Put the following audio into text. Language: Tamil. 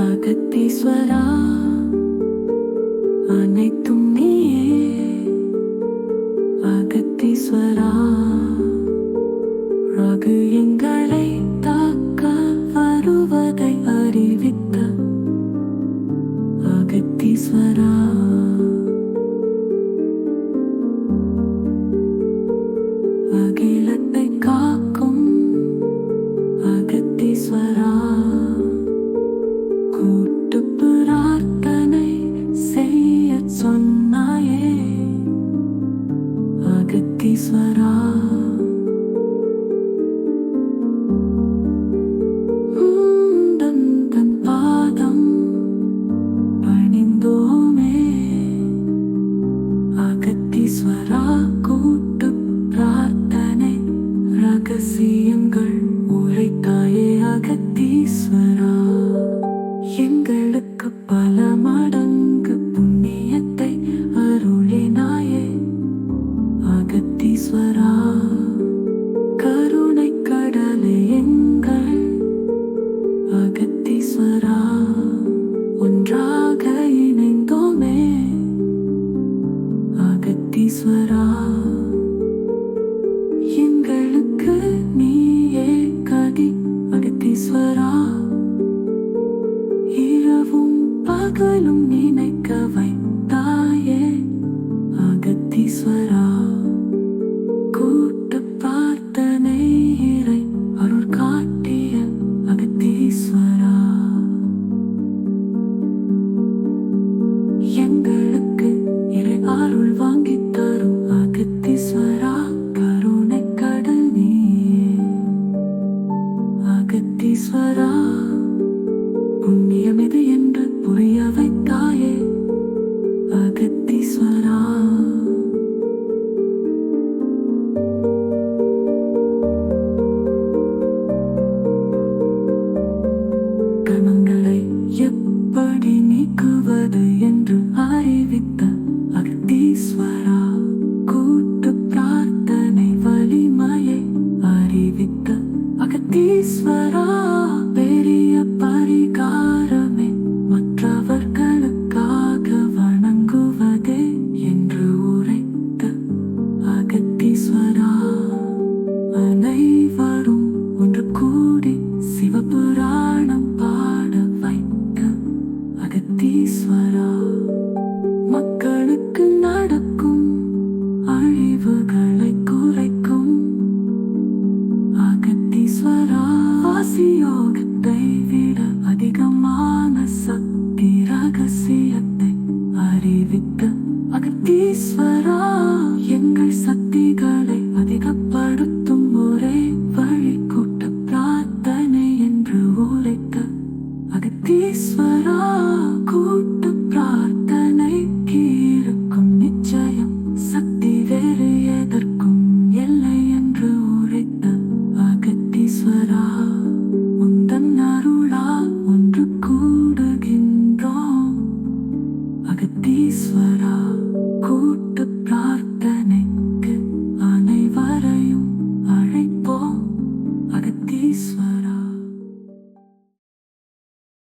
அகத்தீஸ்வரா அனைத்தும் நீயே. அகத்தீஸ்வரா ரகு எங்களை அகத்தீஸ்வரா பாதம் பணிந்தோமே. அகத்தீஸ்வரா கூட்டு பிரார்த்தனை ரகசியங்கள் உரைத்தாயே அகத்தீஸ்வரா. எங்களுக்கு பல அகத்தீஸ்வரா கருணை கடலே எங்கள் அகத்தீஸ்வரா ஒன்றாக இணைந்தோமே. அகத்தீஸ்வரா எங்களுக்கு நீயே கதி. அகத்தீஸ்வரா இரவும் பகலும் நினைக்க வைத்தாயே புண்ணியம் எது என்று புரிய வை ఈశ్వరా కూట్టు ప్రార్థ